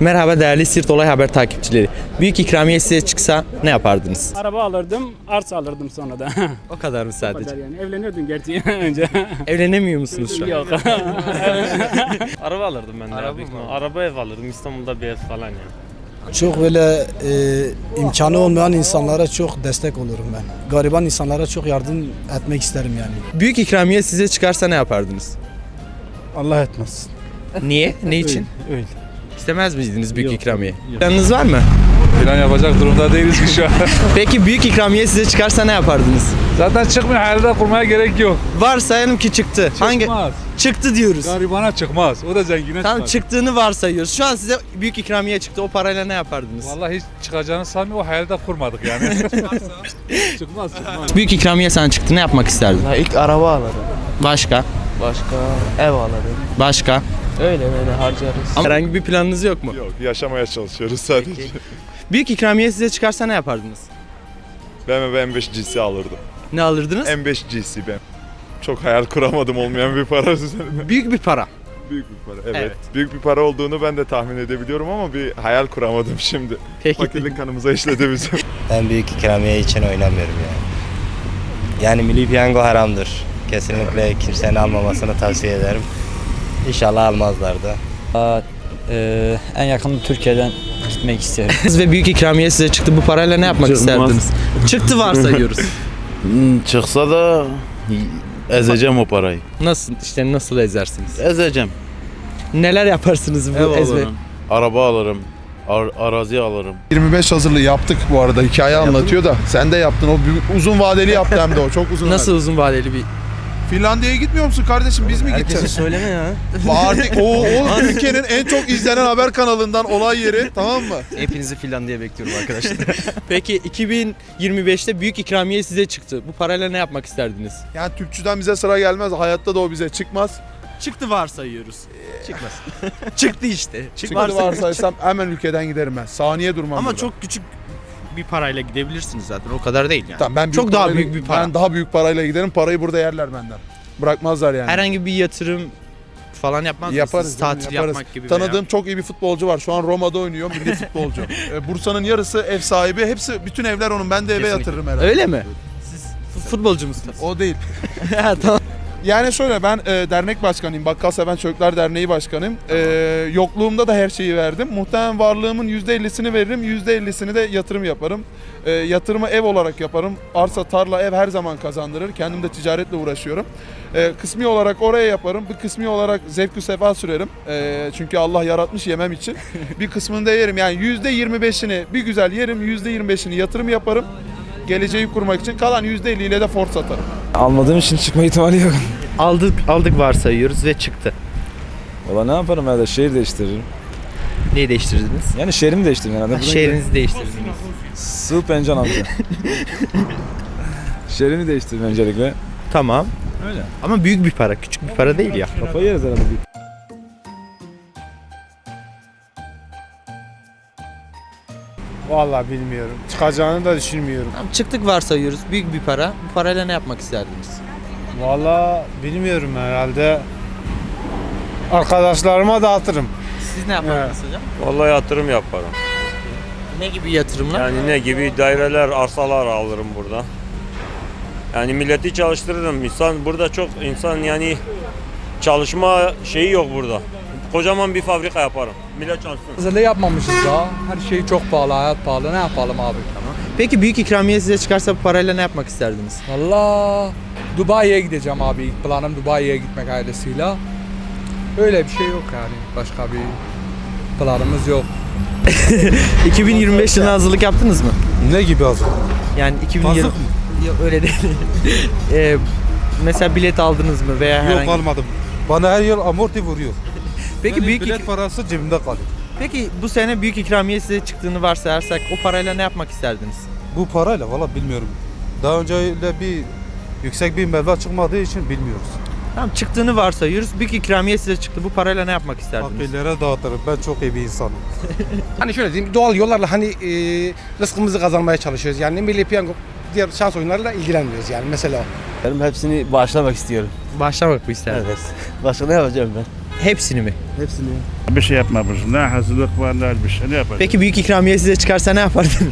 Merhaba değerli Sirt Olay Haber takipçileri. Büyük ikramiye size çıksa ne yapardınız? Araba alırdım, arsa alırdım sonra da. O kadar mı Bu kadar sadece? yani. Evlenirdim gerçi önce. Evlenemiyor musunuz şu an? Yok. Araba alırdım ben de. Araba Araba, mı? Araba ev alırdım İstanbul'da bir ev falan yani. Çok böyle e, imkanı olmayan insanlara çok destek olurum ben. Gariban insanlara çok yardım etmek isterim yani. Büyük ikramiye size çıkarsa ne yapardınız? Allah etmez. Niye? Ne için? Öyle. İstemez miydiniz büyük Yok, ikramiye? yok. Planınız var mı? Plan yapacak durumda değiliz ki şu an. Peki büyük ikramiye size çıkarsa ne yapardınız? Zaten çıkmıyor hayalde kurmaya gerek yok. Varsayalım ki çıktı. Hangi? Çıkmaz. Çıktı diyoruz. Garibana çıkmaz. O da zengine Tam çıkar. çıktığını varsayıyoruz. Şu an size büyük ikramiye çıktı. O parayla ne yapardınız? Vallahi hiç çıkacağını sanmıyorum. O hayalde kurmadık yani. çıkmaz çıkmaz. Büyük ikramiye sana çıktı. Ne yapmak isterdin? Ya ilk araba alırım. Başka? Başka ev alırım. Başka? Öyle böyle harcarız. Ama herhangi bir planınız yok mu? Yok yaşamaya çalışıyoruz sadece. Büyük ikramiye size çıkarsa ne yapardınız? BMW M5 GC alırdım. Ne alırdınız? M5 GC ben. Çok hayal kuramadım olmayan bir para üzerine. Büyük bir para. Büyük bir para evet. Evet. Büyük bir para olduğunu ben de tahmin edebiliyorum ama bir hayal kuramadım şimdi. Peki. Fakirlik kanımıza işledi bizim. Ben büyük ikramiye için oynamıyorum yani. Yani milli piyango haramdır. Kesinlikle kimsenin almamasını tavsiye ederim. İnşallah almazlar da. Ee, en yakın Türkiye'den gitmek isterim. Ve büyük ikramiye size çıktı. Bu parayla ne yapmak Çıkmaz. isterdiniz? Çıktı varsayıyoruz. Hmm, Çıksa da ezeceğim o parayı. nasıl işte nasıl ezersiniz? Ezeceğim. Neler yaparsınız bu Ev ezme? alırım. Araba alırım. ar- arazi alırım. 25 hazırlığı yaptık bu arada. Hikaye anlatıyor da. Sen de yaptın. O büyük- uzun vadeli yaptı hem de o. Çok uzun Nasıl uzun vadeli bir vadeli. Finlandiya'ya gitmiyor musun kardeşim? Biz mi gideceğiz? söyleme ya. Artık o, o ülkenin en çok izlenen haber kanalından olay yeri. Tamam mı? Hepinizi Finlandiya bekliyorum arkadaşlar. Peki 2025'te büyük ikramiye size çıktı. Bu parayla ne yapmak isterdiniz? Yani Türkçüden bize sıra gelmez. Hayatta da o bize çıkmaz. Çıktı varsayıyoruz. Çıkmaz. çıktı işte. Çıkmadı varsaysam hemen ülkeden giderim ben. Saniye durmam Ama burada. çok küçük bir parayla gidebilirsiniz zaten. O kadar değil yani. Tamam, ben büyük çok daha parayla- büyük bir para. Ben daha büyük parayla giderim. Parayı burada yerler benden. Bırakmazlar yani. Herhangi bir yatırım falan yapmaz Yaparız mısınız? canım, Tatil yaparız. yapmak gibi Tanıdığım veya. çok iyi bir futbolcu var. Şu an Roma'da oynuyor. Milli futbolcu. Ee, Bursa'nın yarısı ev sahibi. Hepsi bütün evler onun. Ben de eve Kesinlikle. yatırırım herhalde. Öyle mi? Siz futbolcu musunuz? O değil. Ha, tamam. Yani şöyle ben e, dernek başkanıyım. Bakkal Seven Çocuklar Derneği başkanıyım. E, yokluğumda da her şeyi verdim. Muhtemelen varlığımın %50'sini veririm. %50'sini de yatırım yaparım. E, yatırımı ev olarak yaparım. Arsa, tarla, ev her zaman kazandırır. Kendim de ticaretle uğraşıyorum. E, kısmi olarak oraya yaparım. Bir kısmi olarak zevk-ü sefa sürerim. E, çünkü Allah yaratmış yemem için. bir kısmını da yerim. Yani %25'ini bir güzel yerim. %25'ini yatırım yaparım. Geleceği kurmak için. Kalan %50 ile de Ford satarım. Almadığım için çıkma ihtimali yok. Aldık aldık varsayıyoruz ve çıktı. Valla ne yaparım herhalde şehir değiştiririm. Neyi değiştirdiniz? Yani şehrimi değiştiririm herhalde. Ha, şehrinizi değiştirdiniz. Sığ pencan amca. şehrimi değiştiririm öncelikle. Tamam. Öyle. Ama büyük bir para, küçük bir para değil ya. Kafayı yeriz herhalde. Vallahi bilmiyorum. Çıkacağını da düşünmüyorum. Tamam, çıktık varsayıyoruz. Büyük bir para. Bu parayla ne yapmak isterdiniz? Vallahi bilmiyorum herhalde. Arkadaşlarıma dağıtırım. Siz ne yapardınız hocam? Vallahi yatırım yaparım. Ne gibi yatırımlar? Yani ne gibi daireler, arsalar alırım burada. Yani milleti çalıştırırım. İnsan burada çok insan yani çalışma şeyi yok burada. Kocaman bir fabrika yaparım. Millet çalışsın. Hazırlığı yapmamışız daha. Her şey çok pahalı, hayat pahalı. Ne yapalım abi? Peki büyük ikramiye size çıkarsa bu parayla ne yapmak isterdiniz? Valla Dubai'ye gideceğim abi. İlk planım Dubai'ye gitmek ailesiyle. Öyle bir şey yok yani. Başka bir planımız yok. 2025 yılına hazırlık yaptınız mı? Ne gibi hazırlık? Yani 2020 Yok öyle değil. Ee, mesela bilet aldınız mı veya herhangi almadım. Bana her yıl amorti vuruyor. Peki büyük ik- parası cebimde kalıyor. Peki bu sene büyük ikramiye size çıktığını varsayarsak o parayla ne yapmak isterdiniz? Bu parayla valla bilmiyorum. Daha önce öyle bir yüksek bir meblağ çıkmadığı için bilmiyoruz. Tamam çıktığını varsayıyoruz. Büyük ikramiye size çıktı. Bu parayla ne yapmak isterdiniz? Fakirlere dağıtırım. Ben çok iyi bir insanım. Hani şöyle diyeyim doğal yollarla hani e, rızkımızı kazanmaya çalışıyoruz. Yani milli piyango diğer şans oyunlarıyla ilgilenmiyoruz yani mesela o. Benim hepsini bağışlamak istiyorum. Başlamak mı isterdiniz? Evet. Başka ne yapacağım ben? Hepsini mi? Hepsini. Bir şey yapmamışız. Ne hazırlık var ne bir şey ne yapalım. Peki büyük ikramiye size çıkarsa ne yapardınız?